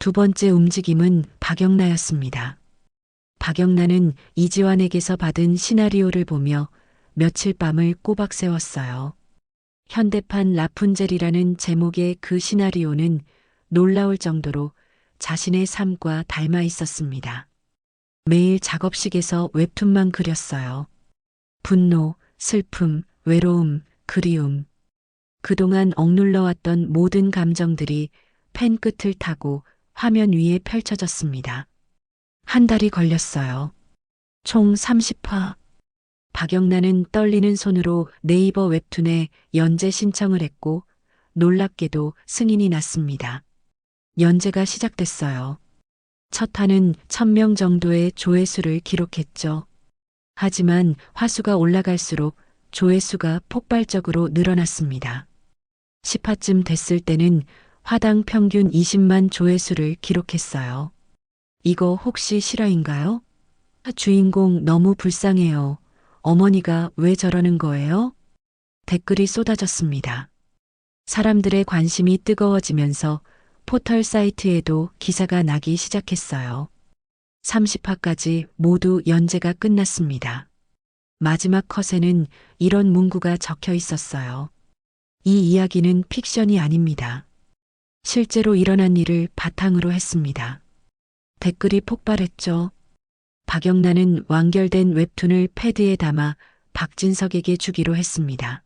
두 번째 움직임은 박영나였습니다. 박영나는 이지환에게서 받은 시나리오를 보며 며칠 밤을 꼬박 세웠어요. 현대판 라푼젤이라는 제목의 그 시나리오는 놀라울 정도로 자신의 삶과 닮아 있었습니다. 매일 작업실에서 웹툰만 그렸어요. 분노, 슬픔, 외로움, 그리움. 그동안 억눌러 왔던 모든 감정들이 펜 끝을 타고 화면 위에 펼쳐졌습니다. 한 달이 걸렸어요. 총 30화. 박영란은 떨리는 손으로 네이버 웹툰에 연재 신청을 했고 놀랍게도 승인이 났습니다. 연재가 시작됐어요. 첫 화는 1000명 정도의 조회수를 기록했죠. 하지만 화수가 올라갈수록 조회수가 폭발적으로 늘어났습니다. 10화쯤 됐을 때는 화당 평균 20만 조회수를 기록했어요. 이거 혹시 실화인가요? 주인공 너무 불쌍해요. 어머니가 왜 저러는 거예요? 댓글이 쏟아졌습니다. 사람들의 관심이 뜨거워지면서 포털 사이트에도 기사가 나기 시작했어요. 30화까지 모두 연재가 끝났습니다. 마지막 컷에는 이런 문구가 적혀 있었어요. 이 이야기는 픽션이 아닙니다. 실제로 일어난 일을 바탕으로 했습니다. 댓글이 폭발했죠. 박영란은 완결된 웹툰을 패드에 담아 박진석에게 주기로 했습니다.